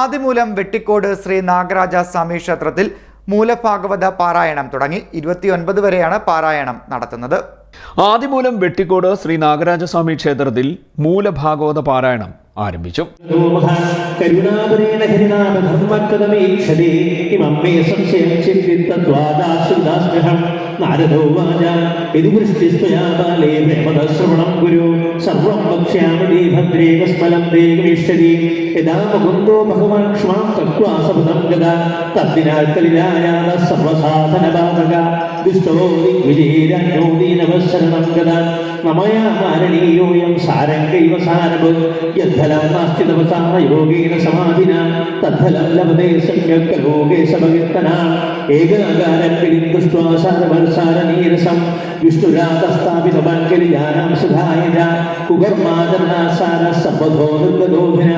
ആദിമൂലം വെട്ടിക്കോട് ശ്രീ നാഗരാജ സ്വാമി ക്ഷേത്രത്തിൽ മൂലഭാഗവത പാരായണം തുടങ്ങി. ഇരുപത്തിയൊൻപത് വരെയാണ് പാരായണം നടത്തുന്നത്. ആദിമൂലം വെട്ടിക്കോട് ശ്രീ നാഗരാജസ്വാമി ക്ഷേത്രത്തിൽ മൂലഭാഗവത പാരായണം ആരംഭിച്ചു. കരുണാപരേണ ഹരിനാമധർമ്മക്കഥമീക്ഷതേ ഇമമ്മേ സംശയം ചിന്തിത്തദ്വാദാശ്രിതാസ്മ്യഹം നാരദോ വാച യതി വൃഷ്ടിസ്ത്വയാ ബാലേ പ്രേമദശ്രവണം ഗുരു സർവം സാരംഗൈവ സമാധിന ഏകാകാരം അവസാനമനുസാരനീരസം വിഷ്ണുരാതസ്ഥാപിതമാക്കലിയാനാംശുധായ കുകർമാചരണാസാര സമ്പദോ നിർഗതോഭിന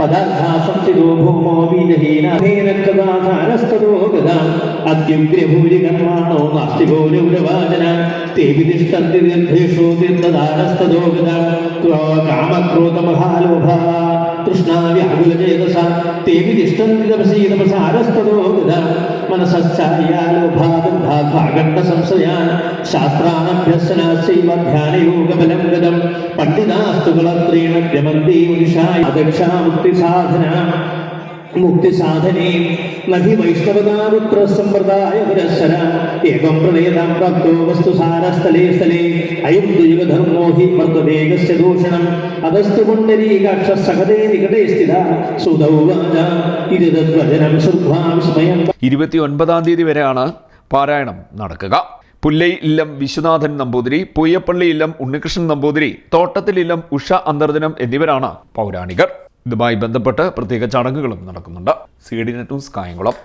പദാർത്ഥാസംസ്ഥിതോ ഭൂമോ വീരഹീനേനക്കഥാധാരസ്തോ ഗതാ അത്യുഗ്രഭൂരികർമാണോ നാസ്തികോ ലൗരവാചന തേവിതിഷ്ടന്തി നിർദ്ദേശോ ദീർഘധാരസ്തോ ഗതാ കാമക്രോധമഹാലോഭാ. തൃഷ്ണാവ്യാകുലചേതസ തേവിതിഷ്ടന്തി തപസീ തപസാരസ്തോ ഗതാ മനസ്സാലോഭാഗാഘണ്ഡസംശയാൻ ശാസ്ത്രാണഭ്യസനാശൈവ ധ്യാനയോഗബലം ഗതം പണ്ഡിതാസ്തുകളത്രീണ രമന്തി മുനിഷായ ദക്ഷാമുക്തിസാധന മുക്തിസാധനയും നഹി വൈഷ്ണവതാപുത്ര സമ്പ്രദായ പുരസ്സര. ഏകം പ്രണയതാം ഭക്തോ വസ്തുസാരസ്ഥലേ സ്ഥലേ അയം ദുരിവധർമ്മോ ഹി മർദ്ദവേഗസ്യ ദൂഷണം. അധസ്തു പുണ്ഡരീകാക്ഷ സഹതേ നികടേ സ്ഥിത. സുതൗവാച ഇരുതദ്വചനം ശ്രുത്വാ വിസ്മയം. ഇരുപത്തി തീയതി വരെയാണ് പാരായണം നടക്കുക. പുല്ലൈ ഇല്ലം വിശ്വനാഥൻ നമ്പൂതിരി പൂയപ്പള്ളി ഇല്ലം ഉണ്ണികൃഷ്ണൻ നമ്പൂതിരി തോട്ടത്തിൽ ഇല്ലം ഉഷ അന്തർദിനം എന്നിവരാണ് പൗരാണികർ. ഇതുമായി ബന്ധപ്പെട്ട് പ്രത്യേക ചടങ്ങുകളും നടക്കുന്നുണ്ട്. C D net news Kayamkulam.